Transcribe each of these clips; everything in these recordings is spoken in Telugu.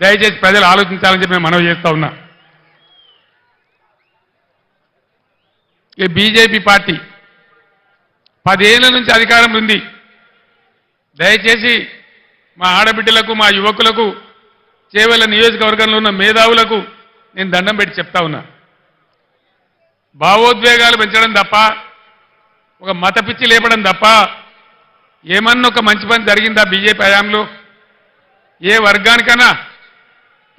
దయచేసి ప్రజలు ఆలోచించాలని చెప్పి నేను మనవి చేస్తా ఉన్నా. ఈ బీజేపీ పార్టీ పదేళ్ళ నుంచి అధికారం ఉంది. దయచేసి మా ఆడబిడ్డలకు మా యువకులకు చేవల నియోజకవర్గంలో ఉన్న మేధావులకు నేను దండం పెట్టి చెప్తా ఉన్నా. భావోద్వేగాలు పెంచడం తప్ప ఒక మత పిచ్చి లేపడం తప్ప ఏమన్నా ఒక మంచి పని జరిగిందా బీజేపీ హయాంలో? ఏ వర్గానికైనా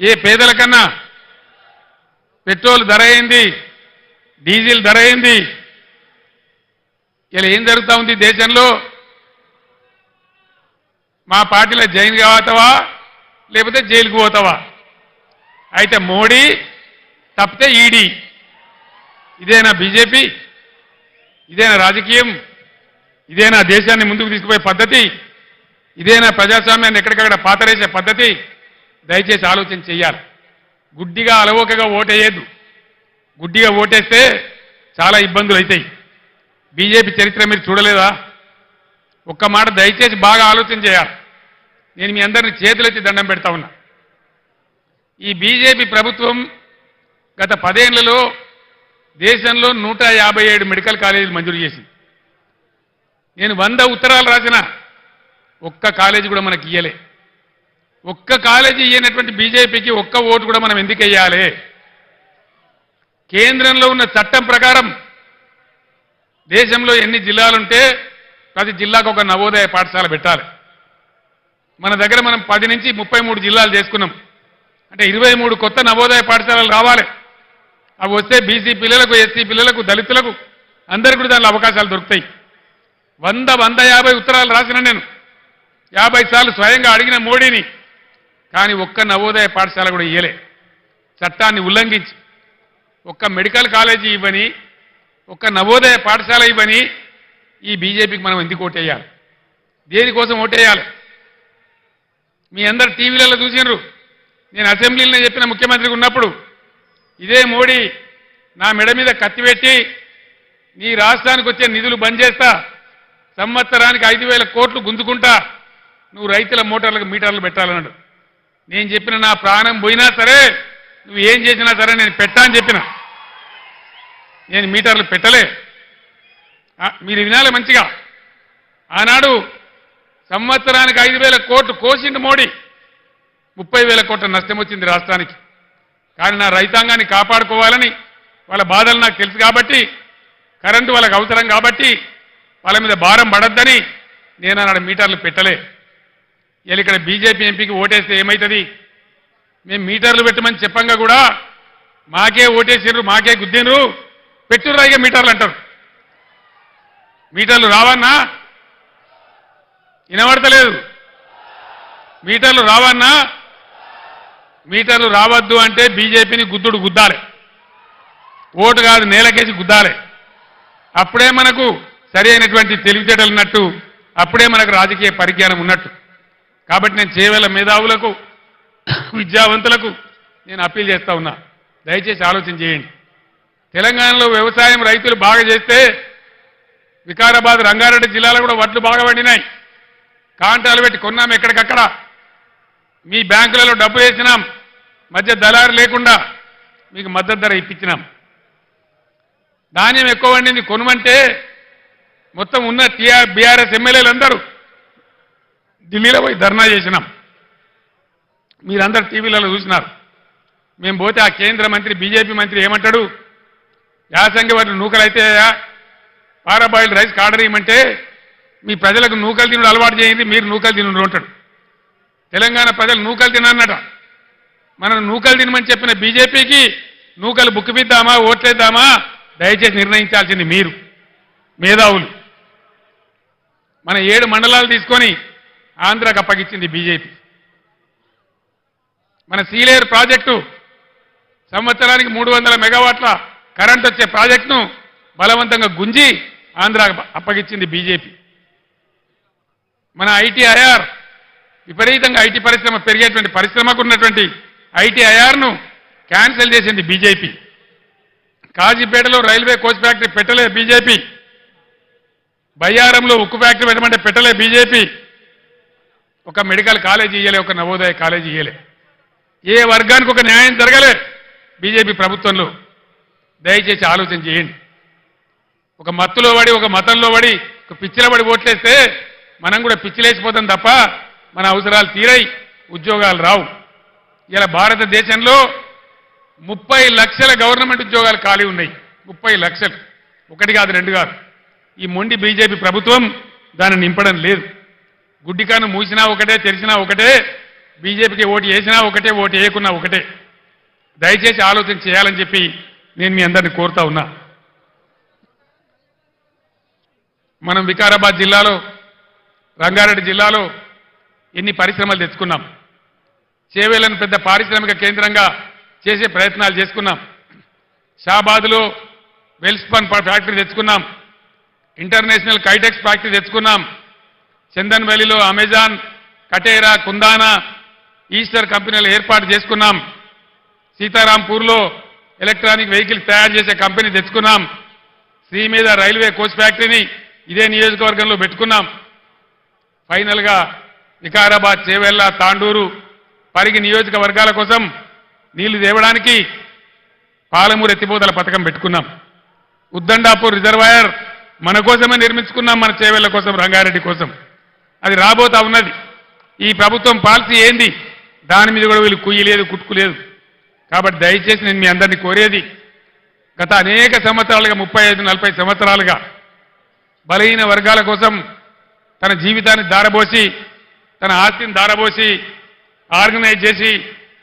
ఏ పేదలకన్నా పెట్రోల్ ధర అయింది డీజిల్ ధర అయింది ఇలా ఏం జరుగుతూ ఉంది దేశంలో? మా పార్టీలో జైన్ కావతావా? లేకపోతే జైలుకు పోతావా? అయితే మోడీ తప్పితే ఈడీ. ఇదేనా బీజేపీ? ఇదేనా రాజకీయం? ఇదేనా దేశాన్ని ముందుకు తీసుకుపోయే పద్ధతి? ఇదేనా ప్రజాస్వామ్యాన్ని ఎక్కడికక్కడ పాతరేసే పద్ధతి? దయచేసి ఆలోచన చెయ్యాలి. గుడ్డిగా అలవోకగా ఓటేయద్దు. గుడ్డిగా ఓటేస్తే చాలా ఇబ్బందులు అవుతాయి బీజేపీ చరిత్ర మీరు చూడలేదా? ఒక్క మాట దయచేసి బాగా ఆలోచన చేయాలి. నేను మీ అందరిని చేతులెత్తి దండం పెడతా ఉన్నా. ఈ బీజేపీ ప్రభుత్వం గత పదేళ్ళలో దేశంలో నూట యాభై ఏడు మెడికల్ కాలేజీలు మంజూరు చేసింది. నేను వంద ఉత్తరాలు రాసిన ఒక్క కాలేజీ కూడా మనకి ఇయ్యలే. ఒక్క కాలేజీ ఇయ్యనటువంటి బీజేపీకి ఒక్క ఓటు కూడా మనం ఎందుకు వెయ్యాలి కేంద్రంలో ఉన్న చట్టం ప్రకారం దేశంలో ఎన్ని జిల్లాలుంటే ప్రతి జిల్లాకు ఒక నవోదయ పాఠశాల పెట్టాలి. మన దగ్గర మనం పది నుంచి ముప్పై మూడు జిల్లాలు చేసుకున్నాం. అంటే ఇరవై మూడు కొత్త నవోదయ పాఠశాలలు రావాలి. అవి వస్తే బీసీ పిల్లలకు ఎస్సీ పిల్లలకు దళితులకు అందరికీ కూడా దానిలో అవకాశాలు దొరుకుతాయి. వంద వంద యాభై ఉత్తరాలు రాసిన నేను. యాభై సార్లు స్వయంగా అడిగిన మోడీని కానీ ఒక్క నవోదయ పాఠశాల కూడా ఇయ్యలే. చట్టాన్ని ఉల్లంఘించి ఒక్క మెడికల్ కాలేజీ ఇవ్వని ఒక్క నవోదయ పాఠశాల ఇవ్వని ఈ బీజేపీకి మనం ఎందుకు ఓటేయాలి? దేనికోసం ఓటేయాలి? మీ అందరు టీవీలలో చూసినారు. నేను అసెంబ్లీలో చెప్పిన ముఖ్యమంత్రికి ఉన్నప్పుడు ఇదే మోడీ నా మెడ మీద కత్తిపెట్టి నీ రాష్ట్రానికి వచ్చే నిధులు బంద్ చేస్తా సంవత్సరానికి ఐదు వేల కోట్లు గుంజుకుంటా నువ్వు రైతుల మోటార్లకు మీటర్లు పెట్టాలన్నాడు. నేను చెప్పిన నా ప్రాణం పోయినా సరే నువ్వు ఏం చేసినా సరే నేను పెట్టా అని చెప్పిన. నేను మీటర్లు పెట్టలే. మీరు వినాలి మంచిగా. ఆనాడు సంవత్సరానికి ఐదు వేల కోట్లు కోసిండు మోడీ. ముప్పై వేల కోట్ల నష్టం వచ్చింది రాష్ట్రానికి. కానీ నా రైతాంగాన్ని కాపాడుకోవాలని వాళ్ళ బాధలు నాకు తెలుసు కాబట్టి కరెంటు వాళ్ళకి అవసరం కాబట్టి వాళ్ళ మీద భారం పడద్దని నేను అన్నాడు మీటర్లు పెట్టలే. ఇలా ఇక్కడ బీజేపీ ఎంపీకి ఓటేస్తే ఏమవుతుంది మేము మీటర్లు పెట్టమని చెప్పంగా కూడా మాకే ఓటేసిర్రు మాకే గుద్దినరు పెట్టుర్రా ఇక మీటర్లు అంటారు. మీటర్లు రావన్నా? వినబడతలేదు. మీటర్లు రావన్నా? మీటర్లు రావద్దు అంటే బీజేపీని గుద్దుడు గుద్దాలి. ఓటు కాదు నేలకేసి గుద్దాలి. అప్పుడే మనకు సరి అయినటువంటి తెలివితేటలు ఉన్నట్టు అప్పుడే మనకు రాజకీయ పరిజ్ఞానం ఉన్నట్టు. కాబట్టి నేను చేవేల మేధావులకు విద్యావంతులకు నేను అప్పీల్ చేస్తా ఉన్నా. దయచేసి ఆలోచన చేయండి. తెలంగాణలో వ్యవసాయం రైతులు బాగా చేస్తే వికారాబాద్ రంగారెడ్డి జిల్లాలో కూడా వడ్లు బాగా పండినాయి. కాంటాలు పెట్టి కొన్నాం ఎక్కడికక్కడ. మీ బ్యాంకులలో డబ్బు వేసినాం. మధ్య దళారు లేకుండా మీకు మద్దతు ధర ఇప్పించినాం. ధాన్యం ఎక్కువ పండింది కొనమంటే మొత్తం ఉన్న టీఆర్ బీఆర్ఎస్ ఎమ్మెల్యేలు అందరూ ఢిల్లీలో పోయి ధర్నా చేసినాం. మీరందరూ టీవీలలో చూసినారు. మేము పోతే ఆ కేంద్ర మంత్రి బీజేపీ మంత్రి ఏమంటాడు? యాసంగి వాటి నూకలైతే పారాబాయిల్ రైస్ కాడరేయమంటే మీ ప్రజలకు నూకలు తినుడు అలవాటు చేయండి మీరు నూకలు తినుడు అంటాడు. తెలంగాణ ప్రజలు నూకలు తినన్నట. మనం నూకలు తినమని చెప్పిన బీజేపీకి నూకలు బుక్కిపిద్దామా ఓట్లేద్దామా? దయచేసి నిర్ణయించాల్సింది మీరు మేధావులు. మన ఏడు మండలాలు తీసుకొని ఆంధ్రకు అప్పగించింది బీజేపీ. మన సీలేరు ప్రాజెక్టు సంవత్సరానికి మూడు వందల మెగావాట్ల కరెంట్ వచ్చే ప్రాజెక్టును బలవంతంగా గుంజి ఆంధ్రకు అప్పగించింది బీజేపీ. మన ఐటీఐఆర్ విపరీతంగా ఐటీ పరిశ్రమ పెరిగేటువంటి పరిశ్రమకు ఉన్నటువంటి ఐటీఐఆర్ను క్యాన్సిల్ చేసింది బీజేపీ. కాజీపేటలో రైల్వే కోచ్ ఫ్యాక్టరీ పెట్టలే బీజేపీ. బయ్యారంలో ఉక్కు ఫ్యాక్టరీ పెట్టమంటే పెట్టలే బీజేపీ. ఒక మెడికల్ కాలేజీ ఇయ్యలే ఒక నవోదయ కాలేజీ ఇయ్యలే. ఏ వర్గానికి ఒక న్యాయం జరగలే బీజేపీ ప్రభుత్వంలో. దయచేసి ఆలోచన చేయండి. ఒక మత్తులో పడి ఒక మతంలో పడి ఒక పిచ్చిల పడి ఓట్లేస్తే మనం కూడా పిచ్చిలేసిపోతాం తప్ప మన అవసరాలు తీరై ఉద్యోగాలు రావు. ఇలా భారతదేశంలో ముప్పై లక్షల గవర్నమెంట్ ఉద్యోగాలు ఖాళీ ఉన్నాయి. ముప్పై లక్షలు. ఒకటి కాదు రెండు కాదు. ఈ మొండి బీజేపీ ప్రభుత్వం దాన్ని నింపడం లేదు. గుడ్డికాను మూసినా ఒకటే తెరిచినా ఒకటే బీజేపీకి ఓటు వేసినా ఒకటే ఓటు వేయకున్నా ఒకటే. దయచేసి ఆలోచన చేయాలని చెప్పి నేను మీ అందరిని కోరుతా ఉన్నా. మనం వికారాబాద్ జిల్లాలో రంగారెడ్డి జిల్లాలో ఎన్ని పరిశ్రమలు తెచ్చుకున్నాం. చేవేలను పెద్ద పారిశ్రామిక కేంద్రంగా చేసే ప్రయత్నాలు చేసుకున్నాం. షాబాద్లో వెల్స్పన్ ఫ్యాక్టరీ తెచ్చుకున్నాం. ఇంటర్నేషనల్ కైటెక్స్ ఫ్యాక్టరీ తెచ్చుకున్నాం. చందన్ వ్యాలీలో అమెజాన్ కటేరా కుందానా ఈస్టర్ కంపెనీలు ఏర్పాటు చేసుకున్నాం. సీతారాంపూర్లో ఎలక్ట్రానిక్ వెహికల్స్ తయారు చేసే కంపెనీ తెచ్చుకున్నాం. శ్రీ మీద రైల్వే కోచ్ ఫ్యాక్టరీని ఇదే నియోజకవర్గంలో పెట్టుకున్నాం. ఫైనల్గా వికారాబాద్ చేవెళ్ళ తాండూరు పరిగి నియోజకవర్గాల కోసం నీళ్ళు తేవడానికి పాలమూరు ఎత్తిపోతల పథకం పెట్టుకున్నాం. ఉద్దండాపూర్ రిజర్వాయర్ మన కోసమే నిర్మించుకున్నాం మన చేవెళ్ళ కోసం రంగారెడ్డి కోసం. అది రాబోతా ఉన్నది. ఈ ప్రభుత్వం పాలసీ ఏంది? దాని మీద కూడా వీళ్ళు కుయ్యలేదు కుట్టుకులేదు కాబట్టి దయచేసి నేను మీ అందరినీ కోరేది గత అనేక సంవత్సరాలుగా ముప్పై ఐదు నలభై సంవత్సరాలుగా బలహీన వర్గాల కోసం తన జీవితాన్ని దారబోసి తన ఆస్తిని దారబోసి ఆర్గనైజ్ చేసి